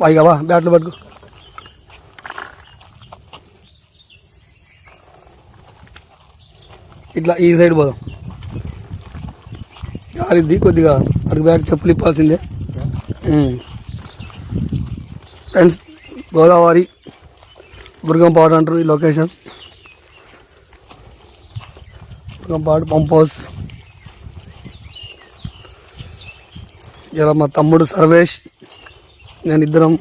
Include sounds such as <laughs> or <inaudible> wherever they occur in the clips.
పైగా బ్యాట్లు పట్టుకు. ఇట్లా ఈ సైడ్ పోదాం. ఆరిద్ది కొద్దిగా అటు బ్యాగ్ చెప్పులు ఇప్పాల్సిందే. ఫ్రెండ్స్ గోదావరి బుర్గంపాడు అంటారు ఈ లొకేషన్. Burgampadu pump house. ఇలా మా తమ్ముడు సర్వేష్ నేను ఇద్దరం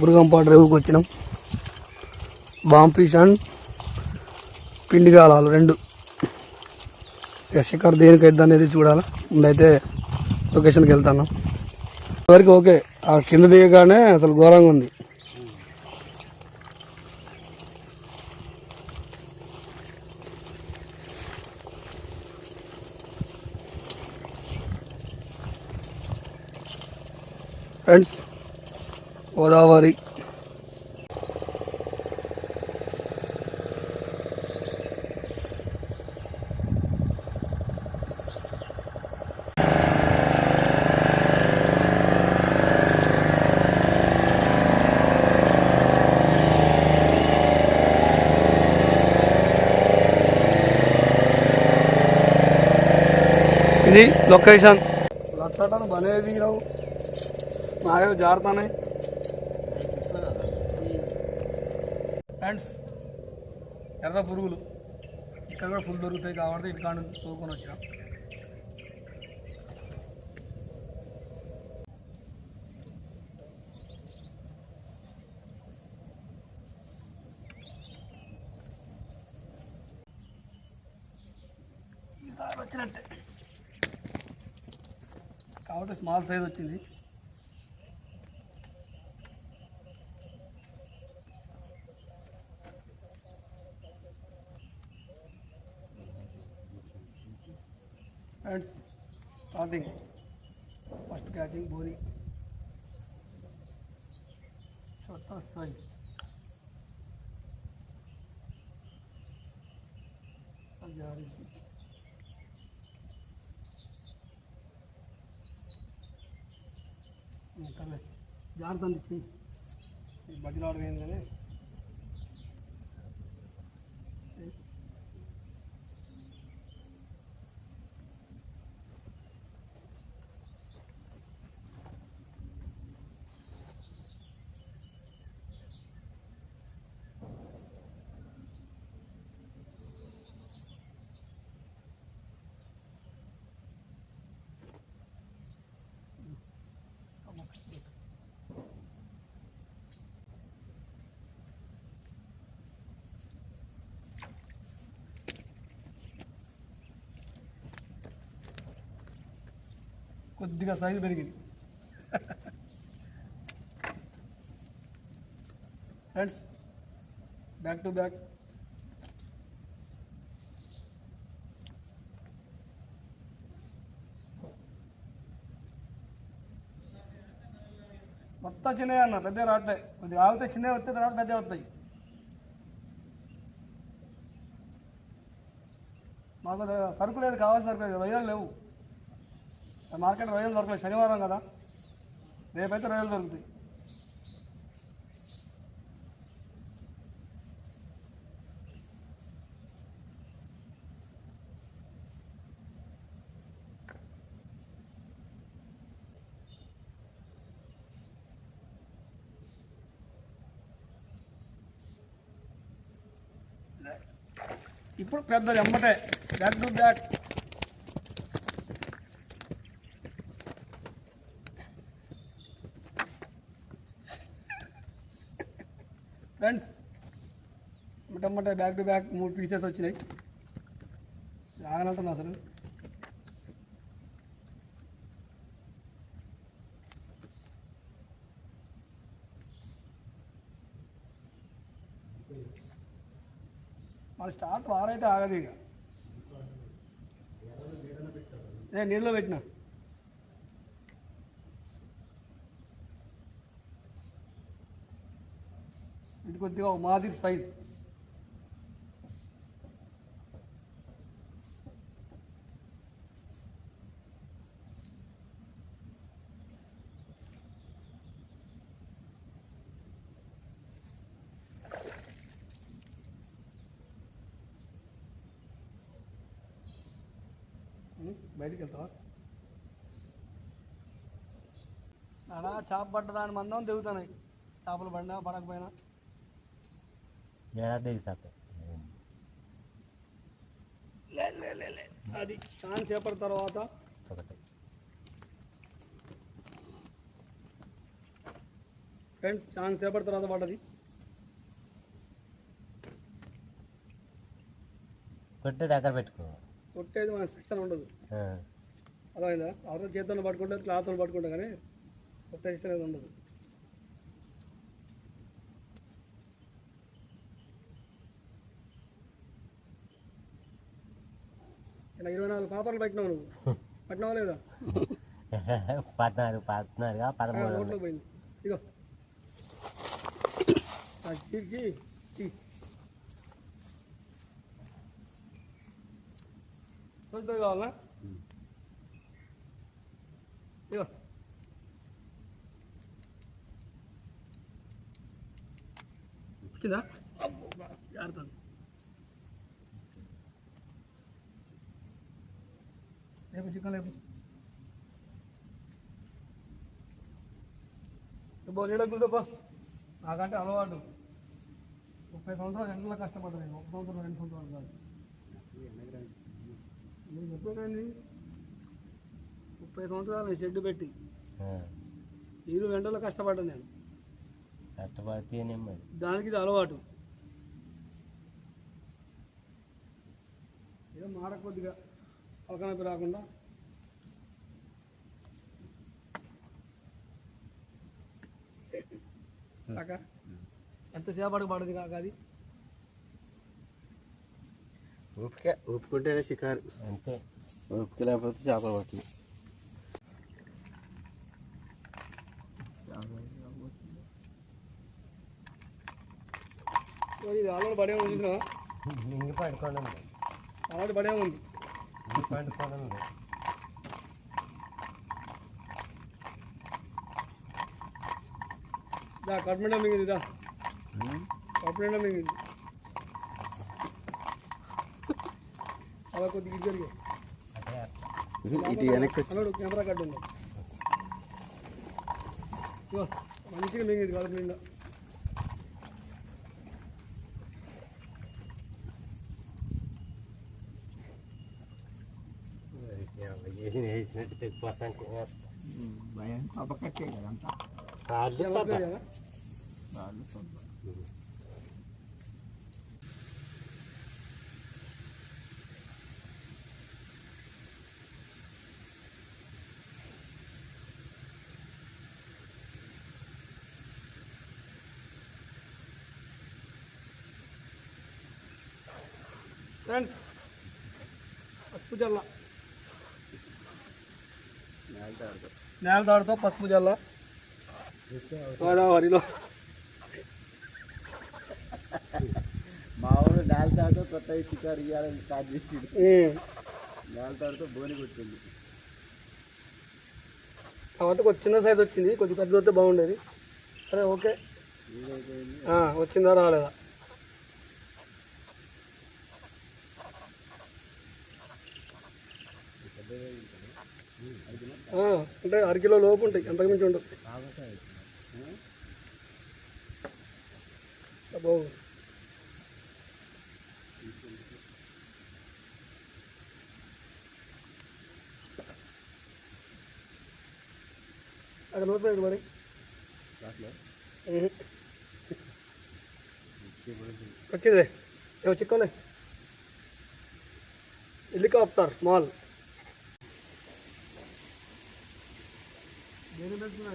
బుర్గంపాడు రేవుకి వచ్చినాం. బాంబ్ అండ్ పిండిగాళాలు రెండు. ఇక శిఖర్ దేనికి అయితే అనేది చూడాలి. ముందైతే లొకేషన్కి వెళ్తాను. వరకు ఓకే ఆ కింద దిగగానే అసలు ఘోరంగా ఉంది. ఫ్రెండ్స్ గోదావరి. ఇది లొకేషన్. లట్టడం బనేది రావు. నాయో జారుతానే ఫ్రెండ్స్ ఎర్ర పురుగులు ఇక్కడ కూడా ఫుల్ దొరుకుతాయి కాబట్టి ఇటుకాడ నుంచి తోకొని వచ్చినాం. వచ్చినట్టే. కాబట్టి స్మాల్ సైజ్ వచ్చింది. हार्डिंग फ़र्स्ट ग्रैजिंग बोरी जारदी बजरा కొద్దిగా సైజు పెరిగింది ఫ్రెండ్స్ బ్యాక్ టు బ్యాక్ మొత్తం చిన్నవి అన్న పెద్ద రావట్లే. కొద్దిగా ఆగితే చిన్నవి వస్తే తర్వాత పెద్ద వస్తాయి. మాకు సరుకు లేదు కావాల్సిన సరుకు లేదు రొయ్యలు లేవు. మార్కెట్ రొయ్యలు దొరకలేదు శనివారం కదా. రేపైతే రొయ్యలు దొరుకుతాయి. ఇప్పుడు పెద్దది ఎమ్మటే బ్యాక్ టు బ్యాక్ ఫ్రెండ్స్ మొట్టమొదటి బ్యాక్ టు బ్యాక్ మూడు పీసెస్ వచ్చినాయి. రాగలంటున్నా అసలు. మన స్టార్ట్ వారైతే ఆగదు ఇక. ఏ నీళ్ళు పెట్టిన. ఇది కొద్దిగా మాదిరి సైజ్. బయటికి వెళ్తావా ఆడ చేప దాని మందం దిగుతున్నాయి చేపలు పడినా పడకపోయినా. ఏడాది సార్ అది చాలా సేపటి తర్వాత. ఒకటి. ఫ్రెండ్స్ చాలా సేపటి తర్వాత పడ్డది. కొట్టి దగ్గర పెట్టుకో. కొట్టేది మన సెక్షన్ ఉండదు. అర్థమైందా? అవతల చేతుల్లో పట్టుకుంటారు క్లాత్లో పట్టుకుంటారు కానీ కొత్త సెక్షన్ అనేది ఉండదు. ఇలా ఇరవై నాలుగు పాపర్లు పెట్టినావు నువ్వు? <laughs> పట్టినావా లేదా? <laughs> పద్నాలుగు పద్నాలుగు పదమూడు. పోయింది. ఇగో ఆ, చీ, కావాలా ఇగో వచ్చిందా జాగ్రత్త లేపు చికెన్ లేపు బోలేడా గుర్తప్ప నాకంటే అలవాటు ముప్పై సంవత్సరాలు ఎండలో కష్టపడ్డా ఒక సంవత్సరం రెండు సంవత్సరాలు కాదు నేను చెప్పానండి. ముప్పై సంవత్సరాలు షెడ్ పెట్టి. నీరు ఎండలో కష్టపడ్డాను నేను. కష్టపడితే నెమ్మది దానికి ఇది అలవాటు. ఏదో మాట కొద్దిగా పలకనొప్పి రాకుండా. కాక ఎంతసేపటికి పడదు కాక అది? ఓపిక ఒప్పుకుంటేనే షికారు. అంతే. ఓపిక లేకపోతే చేపలు పట్టింది ఇది ఆల్రెడీ పడే ఉంది? ఇంగి పడుకోవడం ఉంది. ఆల్రెడీ పడే ఉంది. పడుకోవడం. దా మింగింది దా. కట్మెండా మింగింది. అలా కొద్దిగా ఇది జరిగే అదే ఇటు వెనక్కి వచ్చి అన్నాడు కెమెరా కట్టు ఉంది ఇగో, మంచిగా మింగింది కడుపు నిండా ఏం వేసినట్టు తెగిపోతాను భయం అపకట్టే కదంతా కాళ్ళు ఎవరి ఫ్రెండ్స్ పసుపు జల్ల. నేల తాడుతో పసుపు జల్ల. గోదావరిలో. మా ఊరు నేలతాడుతో కొత్త షికారు ఇవ్వాలని స్టార్ట్ చేసింది. నేలతాడుతో బోని కొట్టింది. కాబట్టి ఒక చిన్న సైజ్ వచ్చింది కొద్ది పెద్ద వస్తే బాగుండేది. సరే ఓకే. వచ్చిందా రాలేదా? అంటే అరకిలో లోపు ఉంటాయి అంతకు మించి ఉండవు. అబ్బో. అక్కడ నోట్ మరి? ఉహు. వచ్చింది. ఏమో చిక్కోలే. Helicopter small. దేని పెట్టుకున్నా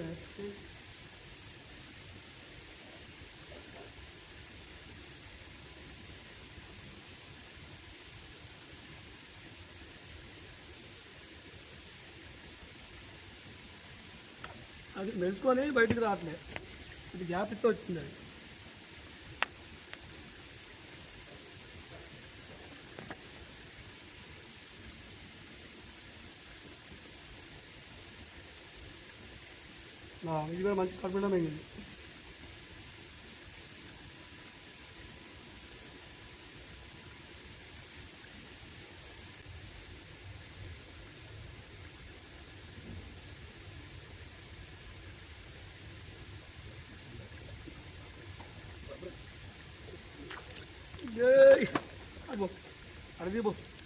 అది మెలుసుకొని బయటికి రావట్లేదు ఇది గ్యాప్ ఇస్తే వచ్చింది అది. ఇది కూడా మంచి కల్పిండం అయింది Yay! Aduh, ada dia bos.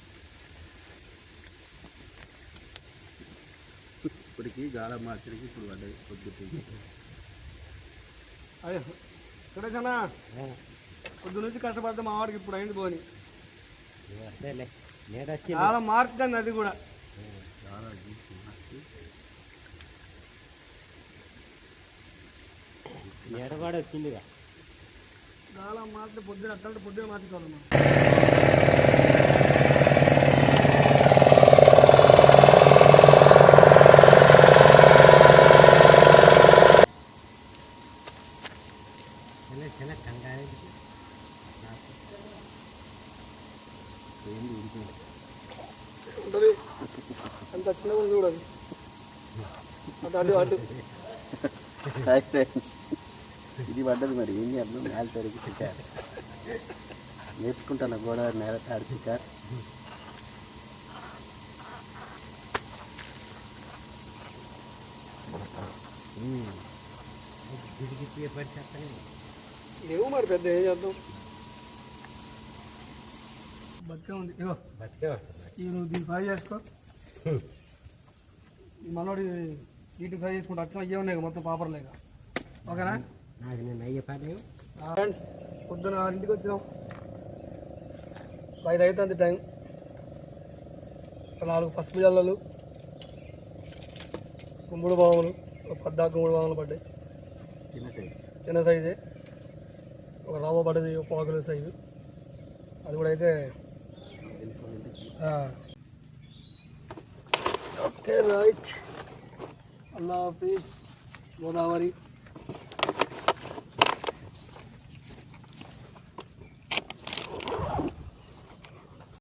ఇప్పటికి గాల మార్చడానికి ఇప్పుడు పడ్డది పొద్దుటి అదే సురేషనా పొద్దు నుంచి కష్టపడితే మా వాడికి ఇప్పుడు అయింది పోని. చాలా మార్చుతుంది అది కూడా. చాలా ఎడవాడు వచ్చిందిగా చాలా మార్చి పొద్దున అట్లా పొద్దున మార్చుకోవాలి మనం చిన్న చిన్న కంగారు ఏంది ఉడికింది ఉంటుంది అంత చిన్నగా ఉంది చూడండి అటు అటు. ఇది పడ్డది మరి. ఏం చేద్దాం? నేల తడికి చికారు నేర్చుకుంటాను గోదావరి నేల తాడు చేస్తాను లేవు మరి పెద్ద ఏం చేద్దాం? బతికే ఉంది. ఇగో. బతికే వస్తుంది. ఈ నువ్వు దీన్ని ఫ్రై చేసుకో. ఈ మనోడి వీటిని ఫ్రై చేసుకుంటే అచ్చం అయ్యే ఉన్నాయి మొత్తం పాపర్ లేక ఓకేనా? నాకు నేను అయ్యే పని ఫ్రెండ్స్ పొద్దున ఇంటికి వచ్చినాం. ఐదు అవుతుంది టైం నాలుగు పసుపు జల్లలు గుమ్మడి బావులు ఒక పద్దాకు గుమ్మడి బావులు పడ్డాయి. చిన్న సైజ్ చిన్న సైజే ఒక రవ్వ పడ్డది ఒక పావు కిలో సైజు అది కూడా అయితే ఓకే రైట్ আল্লাহ হাফিজ। গোদাবরী